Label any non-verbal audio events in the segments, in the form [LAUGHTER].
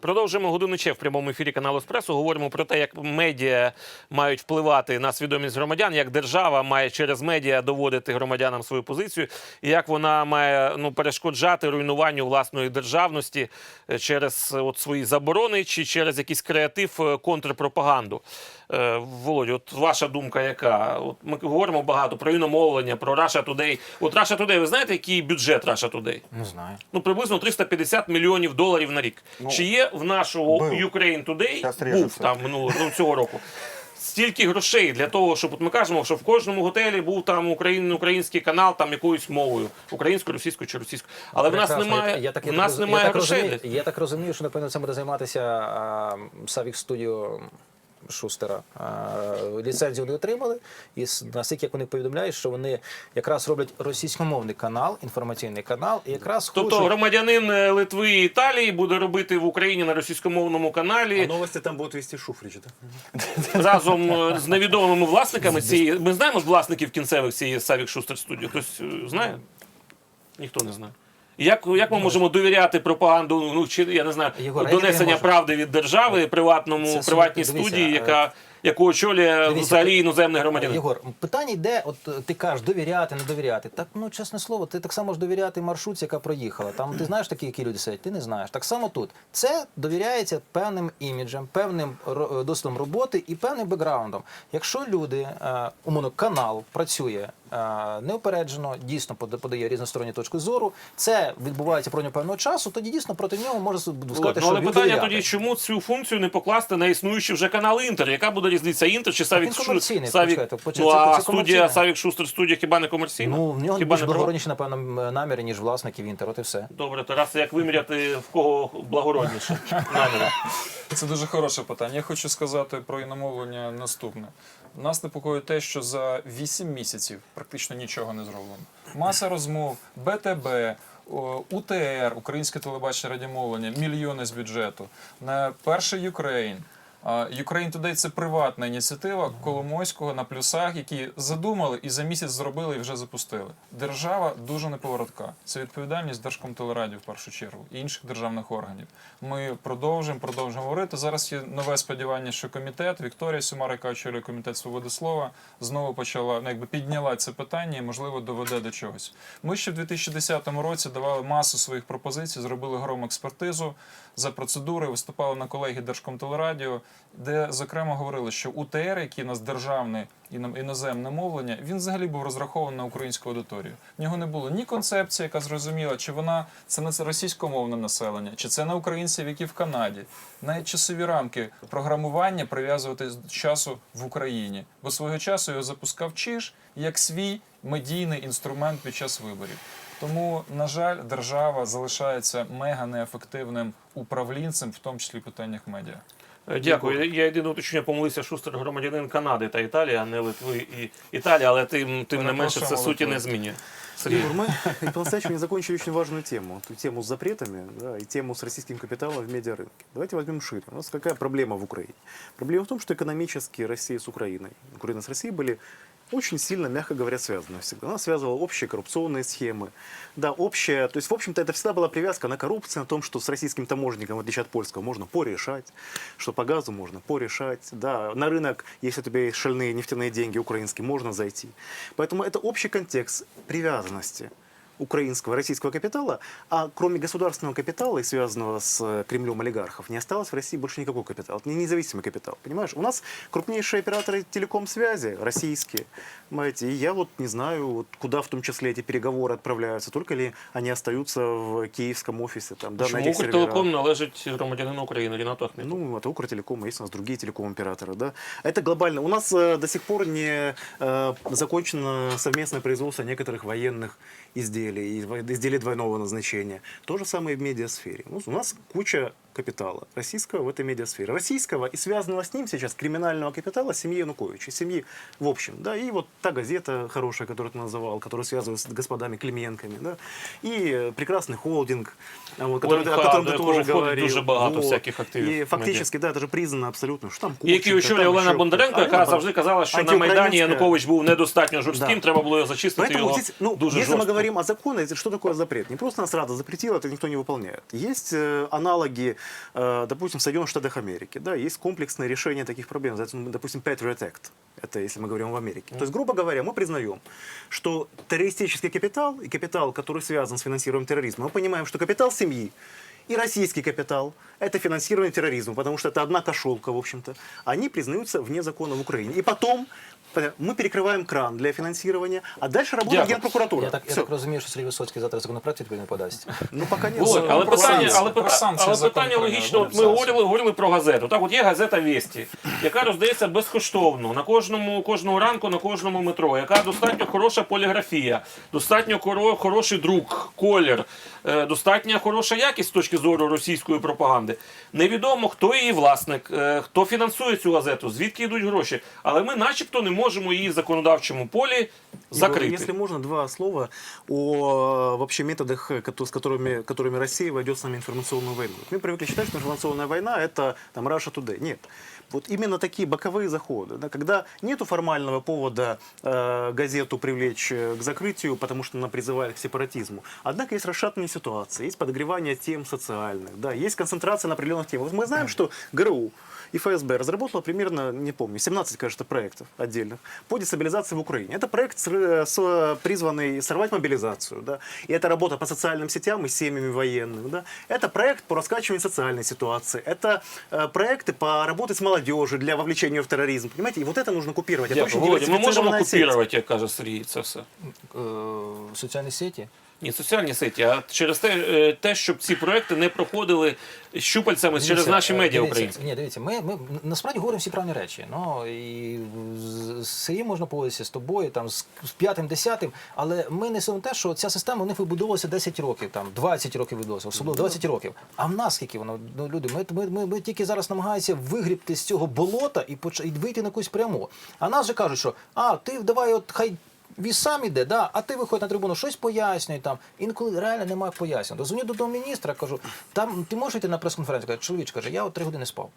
Продовжуємо годину Че в прямому ефірі каналу Еспресо. Говоримо про те, як медіа мають впливати на свідомість громадян, як держава має через медіа доводити громадянам свою позицію, і як вона має ну перешкоджати руйнуванню власної державності е, через е, от свої заборони чи через якийсь креатив е, контрпропаганду. Е, от ваша думка яка? От ми говоримо багато про іномовлення, про Russia Today. От Russia Today, ви знаєте, який бюджет Russia Today? Не знаю. Ну, приблизно 350 мільйонів доларів на рік. Чи є в нашого був. Ukraine Today, був там минулого ну, цього року, стільки грошей для того, щоб от ми кажемо, що в кожному готелі був там україн, український канал там якоюсь мовою, українською, російською чи російською. Але в нас немає, Я так- я в нас роз- немає я так грошей. розумію- Я так розумію, що напевно це буде займатися а, Савік Студіо Шустера. Ліцензію вони отримали, і наскільки як вони повідомляють, що вони якраз роблять російськомовний канал, інформаційний канал, і якраз Тобто хочуть- громадянин е, Литви і Італії буде робити в Україні на російськомовному А каналі новости там будут вести Шуфрич, да? разом е, з невідомими власниками цієї. Ми знаємо власників кінцевих цієї Савік Шустер студії. Хтось е, знає? Ніхто не знає. Як, як ми можемо довіряти пропаганду, ну чи я не знаю, Єгор, донесення правди від держави приватному Це приватній студії, е, яка яку очолює дивіться, взагалі іноземний громадянин? Єгор, питання йде, от е, ти кажеш довіряти, не довіряти. Так, ну чесне слово, ти так само можеш довіряти маршрутці, яка проїхала. Там ти знаєш такі, які люди сидять, ти не знаєш. Так само тут. Це довіряється певним іміджем, певним ро- досвідом роботи і певним бекграундом. Якщо люди, е, умовно, канал працює е, неупереджено, дійсно пода- подає різносторонні точки зору, це відбувається протягом певного часу, тоді дійсно проти нього сказати, Володь, ну, що але він питання довіряти. тоді, чому цю функцію не покласти на існуючий вже канал Інтер? Яка буде різниця Інтер чи Савік комерційний, Савік? Ну це- а студія. Савік Шустер студія хіба не комерційна? Ну, в нього хіба більш не благородніші, напевно, наміри, ніж власників Інтер, от і все. Добре, Тарас, як виміряти в кого благородніше [LAUGHS] наміри? Це дуже хороше питання. Я хочу сказати про іномовлення наступне. Нас непокоїть те, що за 8 місяців практично нічого не зроблено. Маса розмов, БТБ, УТР, Українське телебачення радіомовлення, мільйони з бюджету. На перший Юкрейн. Ukraine Today – це приватна ініціатива Коломойського на плюсах, які задумали і за місяць зробили і вже запустили. Держава дуже неповоротка. Це відповідальність Держкомтелерадіо в першу чергу і інших державних органів. Ми продовжуємо, продовжуємо говорити. Зараз є нове сподівання, що комітет Вікторія Сюмар, яка очолює комітет свободи слова, знову почала ну, якби підняла це питання і можливо доведе до чогось. Ми ще в 2010 році давали масу своїх пропозицій, зробили гром експертизу за процедури, виступали на колегії Держкомтелерадіо, де зокрема говорили, що УТР, який у нас державне іно- іноземне мовлення, він взагалі був розрахований на українську аудиторію. В нього не було ні концепції, яка зрозуміла, чи вона це не російськомовне населення, чи це на українців, які в Канаді. Навіть часові рамки програмування прив'язувати з часу в Україні. Бо свого часу його запускав Чиж як свій медійний інструмент під час виборів. Тому, на жаль, держава залишається мега неефективним управлінцем, в тому числі в питаннях медіа. Е, Дякую. Я єдине уточнення помилився, Шустер громадянин Канади та Італії, а не Литви і Італії, але тим, тим не менше це Перепрошуємо, суті не Литви. змінює. Сергій. Игорь, мы по-настоящему не закончили очень важную тему. Ту тему с запретами да, и тему с российским капиталом в медиарынке. Давайте возьмем шире. У нас какая проблема в Украине? Проблема в том, что экономически Россия с Украиной, Украина с Россией были очень сильно, мягко говоря, связаны всегда. Она связывала общие коррупционные схемы. Да, общая, то есть, в общем-то, это всегда была привязка на коррупцию, на том, что с российским таможенником, в отличие от польского, можно порешать, что по газу можно порешать. Да, на рынок, если у тебя есть шальные нефтяные деньги украинские, можно зайти. Поэтому это общий контекст привязанности Украинского, российского капитала, а кроме государственного капитала и связанного с э, Кремлем олигархов, не осталось в России больше никакого капитала. Это не независимый капитал, понимаешь? У нас крупнейшие операторы телеком-связи, российские, понимаете, и я вот не знаю, вот куда в том числе эти переговоры отправляются, только ли они остаются в киевском офисе, там, да, Чому серверах. Укртелеком належить громадянину України Рінату Ахметову? Ну, это Укртелеком, есть у нас другие телеком-операторы, да. Это глобально. У нас э, до сих пор не э, закончено совместное производство некоторых военных изделий, и во- изделий двойного назначения. То же самое и в медиасфере. У нас куча капитала российского в этой медиасфере. Российского и связанного с ним сейчас криминального капитала семьи Януковича, семьи в общем. Да, и вот та газета хорошая, которую ты называл, которая связывает с господами Клименками, да, и э, прекрасный холдинг, а, вот, который, ОМХ, о котором до ты якого тоже входить говорил. дуже багато всяких активів И медіа. фактически, да, это же признано абсолютно, что там І Які Курченко, очолює там Олена еще Бондаренко, кто-то. яка А, завжди казала, що на антиукраїнська. Майдані Янукович був недостатньо жорстким, Да. треба було його зачистити Поэтому його здесь, ну, дуже если мы жорстко. говорим о законе, это что такое запрет? Не просто нас Рада запретила, это никто не выполняет. Есть э, аналоги э, допустим, в Соединенных Штатах Америки, да, есть комплексное решение таких проблем, называется, ну, допустим, Patriot Act. Это если мы говорим в Америке. То есть, грубо говоря, мы признаем, что террористический капитал и капитал, который связан с финансированием терроризма, мы понимаем, что капитал семьи и российский капитал – это финансирование терроризма, потому что это одна кошелка, в общем-то. Они признаются вне закона в Украине. И потом э, мы перекрываем кран для финансирования, а дальше работает Дякую. Генпрокуратура. Я так, я Всё. так розумію, що Сергій Висоцький завтра законопроект відповідно подасть. Ну, пока нет. Володь, але про питання, санкції, але, про пита- санкції але закон питання прийняли, логічно. От ми буде говорили, говорили про газету. Так, от є газета Вісті, яка роздається безкоштовно на кожному кожного ранку на кожному метро, яка достатньо хороша поліграфія, достатньо хоро- хороший друк, колір, е, достатньо хороша якість з точки зору російської пропаганди. Невідомо, хто її власник, е, хто фінансує цю газету, звідки йдуть гроші. Але ми, начебто, не можемо її в законодавчому полі Егор, закрити. Если можно, два слова о э, вообще методах, э, кото- с которыми, которыми Россия войдет с нами в информационную войну. Мы привыкли считать, что информационная война – это там, Russia Today. Нет. Вот именно такие боковые заходы, да, когда нету формального повода э, газету привлечь э, к закрытию, потому что она призывает к сепаратизму. Однако есть расшатанные ситуации, есть подогревание тем социальных, да, есть концентрация на определенных темах. Вот мы знаем, что ГРУ и ФСБ разработала примерно, не помню, 17, кажется, проектов отдельных по дестабилизации в Украине. Это проект, с, с- призванный сорвать мобилизацию, да, и это работа по социальным сетям и семьями военных, да. Это проект по раскачиванию социальной ситуации, это э, проекты по работе с молодежью для вовлечения в терроризм, понимаете, и вот это нужно купировать. Это Дякую. очень Володя, ми можемо купувати, як каже Сергій, це все. Е, соціальні сеті. Ні, соціальні сеті, а через те, е, те, щоб ці проекти не проходили щупальцями через наші е, медіа дивіться, українські. Ні, дивіться, ми, ми насправді говоримо всі правильні речі. Ну і з Сергієм можна погодитися з тобою, там з, п'ятим, десятим, але ми несемо те, що ця система у них вибудовувалася 10 років, там 20 років вибудовувалася, особливо 20 років. А в нас скільки воно? Ну, люди, ми, ми, ми, ми тільки зараз намагаємося вигрібти з цього болота і, поч... і вийти на якусь пряму. А нас же кажуть, що а ти давай, от хай. Він сам іде, да, а ти виходь на трибуну, щось пояснює там. Інколи реально немає пояснень. Дозвоню до міністра, кажу, там ти можеш йти на прес-конференцію? Каже, чоловіч каже, я от три години спав.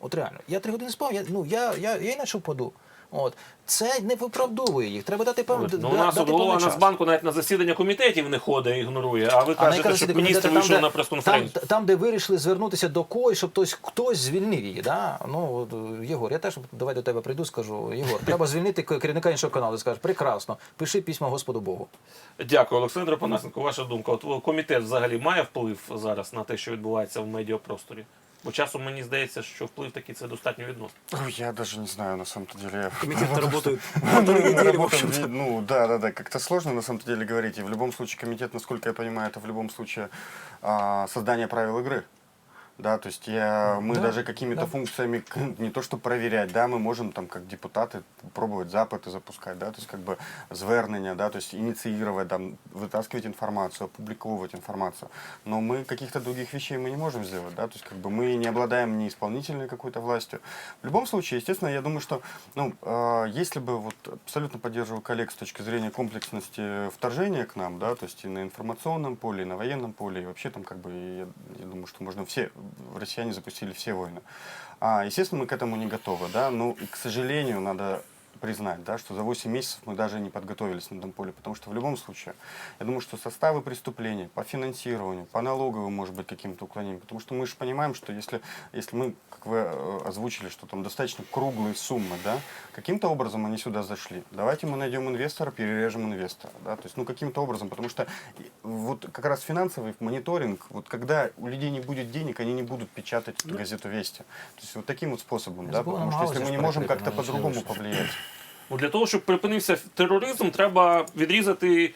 От реально, я три години спав, я, ну, я, я, я іначе впаду. От. Це не виправдовує їх. Треба дати певний Ну, у нас голова Нацбанку навіть на засідання комітетів не ходить ігнорує, а ви А кажете, комітети міністр вийшов на прес-конференцію. Там, там, де вирішили звернутися до когось, щоб хтось, хтось звільнив її. Да? Ну, Єгор, я теж давай до тебе прийду, скажу, Єгор, треба [LAUGHS] звільнити керівника іншого каналу. Скажеш, прекрасно, пиши письма Господу Богу. Дякую, Олександр Панасенко. Ваша думка. От комітет взагалі має вплив зараз на те, що відбувається в медіапросторі? Бо часом мені здається, що вплив такий це достатньо відносно. Ой, Я даже не знаю, на самом-то деле. Комитет работает полторы недели, в Работа, общем-то. Ну, да, да, да, как-то сложно на самом-то деле говорить. И в любом случае комитет, насколько я понимаю, это в любом случае а, создание правил игры. Да, то есть я, мы Да, даже какими-то да. функциями, [LAUGHS] не то что проверять, да, мы можем там как депутаты пробовать запити запускать, да, то есть как бы звернення, да, то есть инициировать, там, вытаскивать информацию, опубликовывать информацию. Но мы каких-то других вещей мы не можем сделать, да, то есть как бы мы не обладаем ни исполнительной какой-то властью. В любом случае, естественно, я думаю, что, ну, э, если бы вот абсолютно поддерживаю коллег с точки зрения комплексности вторжения к нам, да, то есть и на информационном поле, и на военном поле, и вообще там как бы, я, я думаю, что можно все, россияне запустили все войны. А, естественно, мы к этому не готовы, да, но, и, к сожалению, надо признать, да, что за 8 месяцев мы даже не подготовились на этом поле, потому что в любом случае, я думаю, что составы преступлений по финансированию, по налоговым, может быть, каким-то уклонениям, потому что мы же понимаем, что если, если мы, как вы э, озвучили, что там достаточно круглые суммы, да, каким-то образом они сюда зашли, давайте мы найдем инвестора, перережем инвестора, да, то есть, ну, каким-то образом, потому что вот как раз финансовый мониторинг, вот когда у людей не будет денег, они не будут печатать эту газету «Вести». То есть вот таким вот способом, да, потому что если мы не можем как-то по-другому повлиять, Ну, для того, щоб припинився тероризм, треба відрізати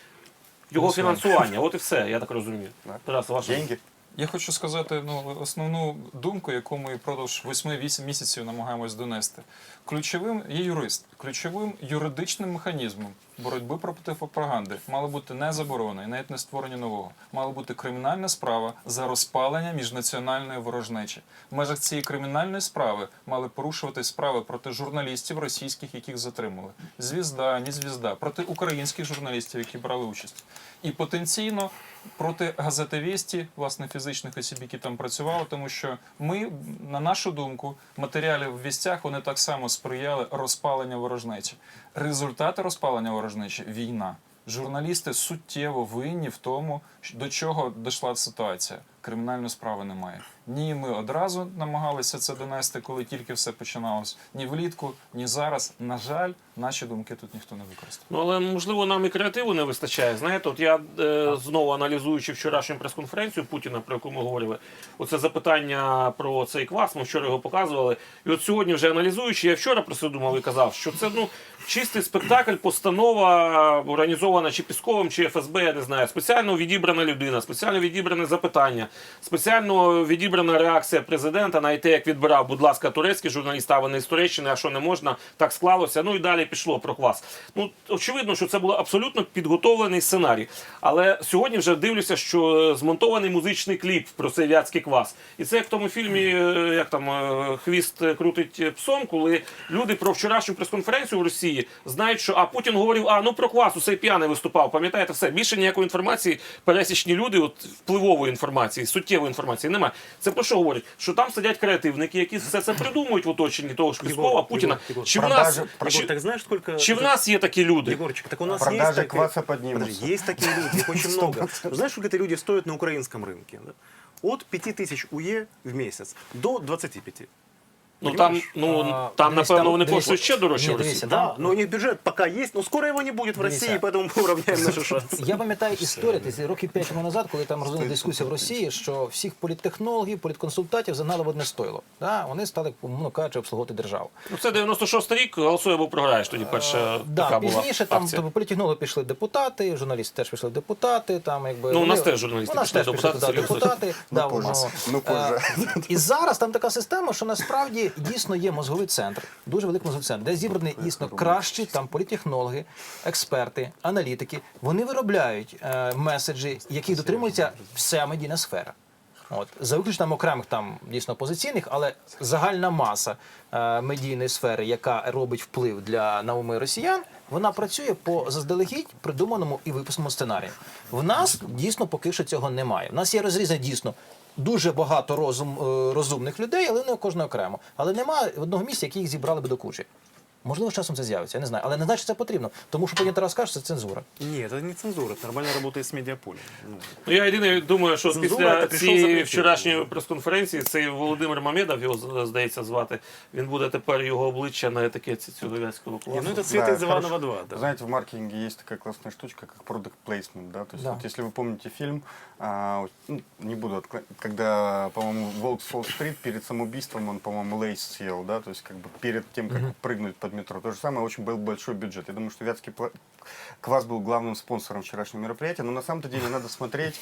його фінансування. От і все, я так розумію. Тарас, ваша деньги, Я хочу сказати ну, основну думку, яку ми впродовж 8-8 місяців намагаємось донести. Ключовим є юрист, ключовим юридичним механізмом боротьби проти пропаганди мало бути не заборона і навіть не створення нового. Мала бути кримінальна справа за розпалення міжнаціональної ворожнечі. В межах цієї кримінальної справи мали порушувати справи проти журналістів російських, яких затримали. Звізда, ні звізда, проти українських журналістів, які брали участь. І потенційно проти газети Вісті, власне, фізичних осіб, які там працювали, тому що ми, на нашу думку, матеріали в вістях вони так само сприяли розпаленню ворожнечі. Результати розпалення ворожнечі війна. Журналісти суттєво винні в тому, до чого дійшла ситуація. кримінальної справи немає. Ні, ми одразу намагалися це донести, коли тільки все починалось. Ні влітку, ні зараз. На жаль, наші думки тут ніхто не використав. Ну, але можливо нам і креативу не вистачає. Знаєте, от я е, знову аналізуючи вчорашню прес-конференцію Путіна, про яку ми говорили, оце запитання про цей квас, ми вчора його показували. І от сьогодні, вже аналізуючи, я вчора про це думав і казав, що це ну чистий спектакль, постанова організована чи Пісковим, чи ФСБ, я не знаю. Спеціально відібрана людина, спеціально відібране запитання, спеціально відібрана реакція президента на те, як відбирав, будь ласка, турецький журналіст, а вони з Туреччини, а що не можна, так склалося. Ну і далі пішло про квас. Ну очевидно, що це був абсолютно підготовлений сценарій. Але сьогодні вже дивлюся, що е, змонтований музичний кліп про цей вятський квас. І це як в тому фільмі, е, як там е, хвіст крутить псом, коли люди про вчорашню прес-конференцію в Росії знають, що а Путін говорив, а ну про квас, усе п'яний виступав. Пам'ятаєте все? Більше ніякої інформації пересічні люди, от впливової інформації, суттєвої інформації немає. Це про що говорить? Що там сидять креативники, які все це придумують в оточенні того ж Піскова, Путіна. Єгор, Єгор, Чи в нас продажі- чи, так знаєш, сколько... чи в нас є такі люди? Егорчик, так у нас Продажи есть такие... кваса поднимутся. Подожди, есть такие люди, их [LAUGHS] очень много. Но знаешь, сколько эти люди стоят на украинском рынке? да? От 5000 УЕ в месяц до 25. Ну там, ну А, там дивись, напевно там- вони дивись, коштують ще дорожче ні, в Росії. дивися, Да, там- но у них бюджет пока есть, но скоро его не будет в России, Дивіться. поэтому мы уравняем наши шансы. [LAUGHS] Я пам'ятаю історію десь років п'ять тому назад, коли там розуміла дискусія в Росії, що всіх політтехнологів, політконсультантів загнали в одне стойло. Да, вони стали, умовно кажучи, обслуговувати державу. Ну це 96 рік, голосує або програєш тоді перша Е, Да, така була пізніше там акція. тобто, політехнологи пішли депутати, журналісти теж пішли депутати. Там якби Ну, у вони- нас теж журналісти у нас пішли теж пішли депутати, туди серйозно. депутати. Ну, да, позже. воно, Ну, позже. е, І зараз там така система, що насправді дійсно є мозговий центр, дуже великий мозговий центр, де зібрані дійсно кращі там політехнологи, експерти, аналітики. Вони виробляють е, меседжі, яких дотримується вся медійна сфера. От за виключенням окремих там дійсно опозиційних, але загальна маса е, медійної сфери, яка робить вплив для на уми росіян, вона працює по заздалегідь придуманому і виписаному сценарію. В нас дійсно поки що цього немає. В нас є розрізане дійсно. Дуже багато розум, е, розумних людей, але не кожного окремо. Але немає одного місця, які їх зібрали би до кучі. Можливо, з часом це з'явиться, я не знаю. Але не значить, що це потрібно. Тому що потім Тарас каже, що це цензура. Нет, это не цензура, это нормально работает с медиаполем. Ну, Ну, я єдине думаю, що Цензура, після це прийшов цієї запретів. вчорашньої прес-конференції цей Володимир Мамедов, його здається звати, він буде тепер його обличчя на етикетці цього вятського не, класу. ну это Света Да, из Иванова хорошо. 2. Да. Знаете, в маркетинге есть такая классная штучка, как product placement, да, то есть Да. вот если вы помните фильм, а, вот, ну, не буду, откла- когда, по-моему, Волк с Уолл-стрит перед самоубийством, он, по-моему, лейс съел, да, то есть как бы перед тем, как прыгнуть под метро. То же самое, очень был большой бюджет. Я думаю, что Вятский квас был главным спонсором вчерашнего мероприятия, но на самом-то деле надо смотреть,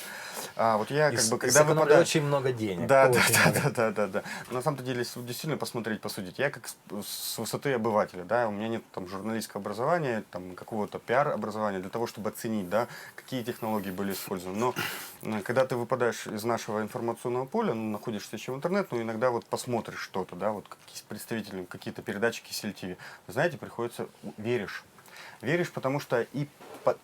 а, вот я как бы, когда выпадаю... очень много денег. Да, да, да, да, да, да, да. На самом-то деле, действительно посмотреть, посудить, я как с, с высоты обывателя, да, у меня нет там журналистского образования, там какого-то пиар-образования для того, чтобы оценить, да, какие технологии были использованы. Но когда ты выпадаешь из нашего информационного поля, ну, находишься еще в интернет, ну, иногда вот посмотришь что-то, да, вот какие представители, какие-то передачи Кисель ТВ, знаете, приходится, веришь. Веришь, потому что и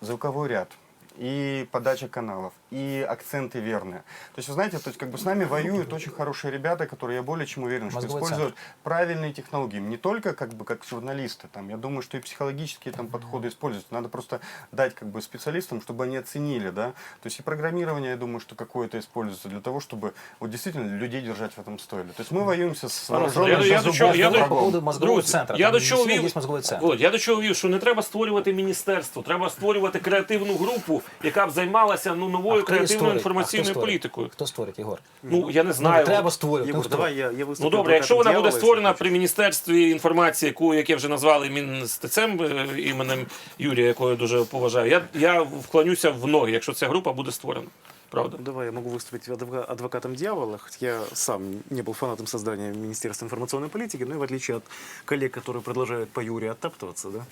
звуковой ряд, и подача каналов, и акценты верные. То есть, вы знаете, то есть, как бы с нами воюют очень хорошие ребята, которые, я более чем уверен, что Мозговой используют правильные технологии. Не только как бы как журналисты, там, я думаю, что и психологические там подходы используют. Надо просто дать как бы специалистам, чтобы они оценили, да. То есть и программирование, я думаю, что какое-то используется для того, чтобы вот действительно людей держать в этом стойле. То есть мы воюемся с Пане вооруженным Олександре, я- я до до чого- зубов я до- По врагом. поводу мозгового Друзі, центру. я Там до чого дійсно вів, є мозговий центр. Володь, я до чого вів, що не треба створювати міністерство, треба створювати креативну групу, яка б займалася ну, А новою хто її креативною інформаційною хто створить? політикою. Хто створить, Ігор? Ну, я не Ну, знаю. треба створювати. Ігор, Ну, давай я, я Ну добре, якщо вона буде створена при міністерстві інформації, яку яке вже назвали Мінстецем е, іменем Юрія, якого я дуже поважаю, я, я вклонюся в ноги, якщо ця група буде створена Правда. Ну, Давай я могу выступить адвока- адвокатом дьявола, хоть я сам не был фанатом создания Министерства информационной политики, но и в отличие от коллег, которые продолжают по Юре оттаптываться, да,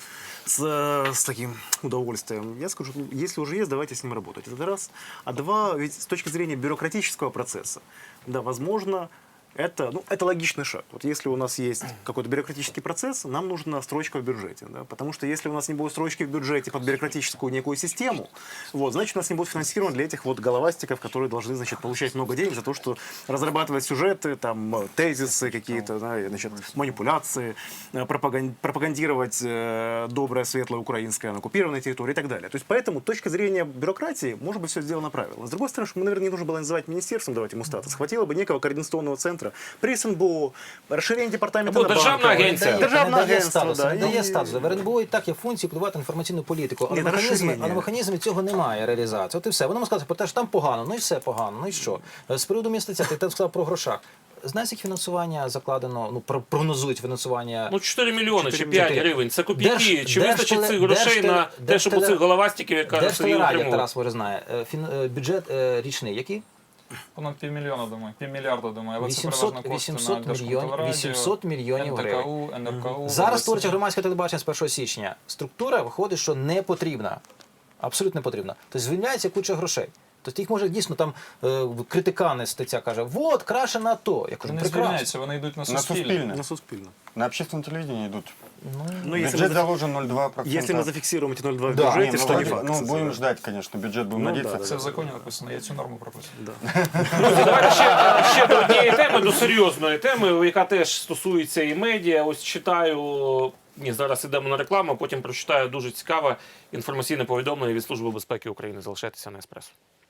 с, э, с таким удовольствием, я скажу, ну, если уже есть, давайте с ним работать. Это раз. А два, ведь с точки зрения бюрократического процесса, да, возможно, Это, ну, это логичный шаг. Вот если у нас есть какой-то бюрократический процесс, нам нужна строчка в бюджете. Да? Потому что если у нас не будет строчки в бюджете под бюрократическую некую систему, вот, значит, у нас не будет финансирования для этих вот головастиков, которые должны, значит, получать много денег за то, что разрабатывать сюжеты, там, тезисы какие-то, да, значит, манипуляции, э, пропаган- пропагандировать э, доброе, светлое украинское на оккупированной территории и так далее. То есть, поэтому, с точки зрения бюрократии, может быть, все сделано правильно. С другой стороны, что мы, наверное, не нужно было называть министерством, давать ему статус. Хватило бы некого координационного центра при СНБО, расширение департамента Або на державна банковой. агенція. Не Державне дає агентство, статусу, да, не дає і- статусу. В РНБО і так є функції впливати інформаційну політику, але Ні, на механізми, але механізмі цього немає реалізації. От і все. Вони можуть сказати про те, що там погано, ну і все погано, ну і що? З приводу містеця, ти там сказав про грошах. Знаєш, як фінансування закладено, ну про- прогнозують фінансування Ну, 4 мільйони чи 4 5 мільйони. гривень. Це копійки. Держ- Чи вистачить цих грошей Держтеле- на те, щоб у цих головастиків, яка? Тарас може знає. Е, фін- е, Бюджет е, річний який? Понад півмільйона, думаю, півмільярда, думаю. Але 800 це переважно кошти 800 на мільйонів- Держкомтелерадіо, 800 мільйонів гривень. НТКУ, НРКУ. Зараз творче громадське телебачення з 1 січня. Структура виходить, що не потрібна. Абсолютно не потрібна. Тобто звільняється куча грошей. Тобто їх може дійсно там е, критикани стаття каже, от краще на то. Я кажу, Вони прекрасно. звільняються, вони йдуть на На суспільне. Суспільне. На Суспільне. На общественном телевидении идут. Ну, если Бюджет мы, зафи- заложен 0,2%. если мы зафиксируем эти 0,2 в Да. бюджете, Не, что ну, не вроде- факт. ну, кстати, будем да. ждать, конечно, бюджет будем Ну, надеяться. да, Це в законі написано, я цю норму прописую. Да. Друзі, давайте ще, ще до однієї теми, до серйозної теми, яка теж стосується і медіа. Ось читаю. Ні, зараз ідемо на рекламу, потім прочитаю дуже цікаве інформаційне повідомлення від Служби безпеки України. Залишайтеся на еспресо.